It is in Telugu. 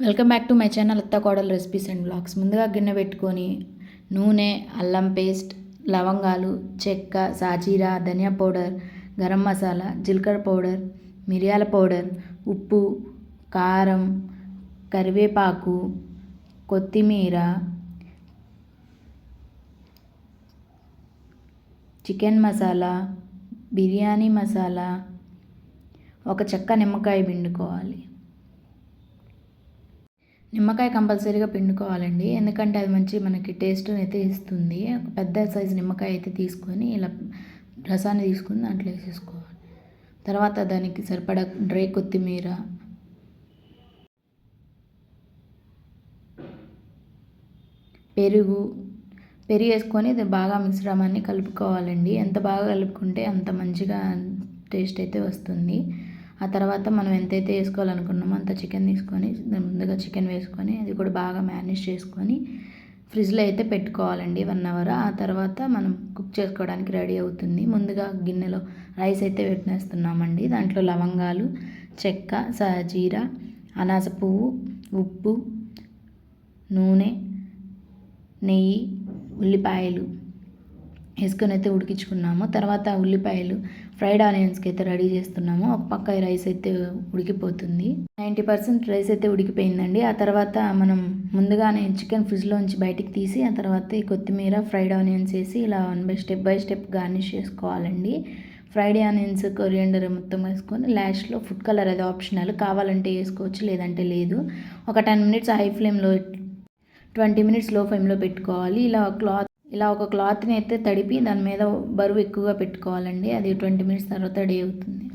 Welcome back to my channel అత్త కోడల రెసిపీస్ అండ్ బ్లాగ్స్. ముందుగా గిన్నె పెట్టుకొని నూనె అల్లం పేస్ట్ లవంగాలు చెక్క సాజీరా ధనియా పౌడర్ గరం మసాలా జీలకర్ర పౌడర్ మిరియాల పౌడర్ ఉప్పు కారం కరివేపాకు కొత్తిమీర చికెన్ మసాలా బిర్యానీ మసాలా ఒక చెక్క నిమ్మకాయ పిండుకోవాలి. నిమ్మకాయ కంపల్సరీగా పిండుకోవాలండి. ఎందుకంటే అది మంచి మనకి టేస్ట్ అయితే ఇస్తుంది. ఒక పెద్ద సైజు నిమ్మకాయ అయితే తీసుకొని ఇలా రసాన్ని తీసుకుని దాంట్లో వేసేసుకోవాలి. తర్వాత దానికి సరిపడా డ్రై కొత్తిమీర. పెరుగు. పెరుగు వేసుకొని ఇది బాగా మిశ్రమాన్ని కలుపుకోవాలండి. ఎంత బాగా కలుపుకుంటే అంత మంచిగా టేస్ట్ అయితే వస్తుంది. ఆ తర్వాత మనం ఎంతైతే వేసుకోవాలనుకున్నామో అంత చికెన్ తీసుకొని ముందుగా చికెన్ వేసుకొని అది కూడా బాగా మేనేజ్ చేసుకొని ఫ్రిడ్జ్లో అయితే పెట్టుకోవాలండి వన్ అవర్ ఆ తర్వాత మనం కుక్ చేసుకోవడానికి రెడీ అవుతుంది. ముందుగా గిన్నెలో రైస్ అయితే పెట్టేస్తున్నామండి. దాంట్లో లవంగాలు చెక్క జీరా అనాస పువ్వు ఉప్పు నూనె నెయ్యి ఉల్లిపాయలు వేసుకొని అయితే ఉడికించుకున్నాము. తర్వాత ఉల్లిపాయలు ఫ్రైడ్ ఆనియన్స్కి అయితే రెడీ చేస్తున్నాము. ఒక పక్క రైస్ అయితే ఉడికిపోతుంది. నైంటీ పర్సెంట్ రైస్ అయితే ఉడికిపోయిందండి. ఆ తర్వాత మనం ముందుగానే చికెన్ ఫ్రిడ్జ్లోంచి బయటికి తీసి ఆ తర్వాత ఈ కొత్తిమీర ఫ్రైడ్ ఆనియన్స్ వేసి ఇలా one by step by step garnish చేసుకోవాలండి. ఫ్రైడ్ ఆనియన్స్ కొరియండర్ మొత్తం వేసుకొని లాస్ట్లో ఫుడ్ కలర్ అది ఆప్షనల్. కావాలంటే వేసుకోవచ్చు లేదంటే లేదు. ఒక టెన్ మినిట్స్ హై ఫ్లేమ్లో ట్వంటీ మినిట్స్లో ఫ్లేమ్లో పెట్టుకోవాలి. ఇలా క్లాత్ ఇలా ఒక క్లాత్ని అయితే తడిపి దాని మీద బరువు ఎక్కువగా పెట్టుకోవాలండి. అది ట్వంటీ మినిట్స్ తర్వాత రెడీ అవుతుంది.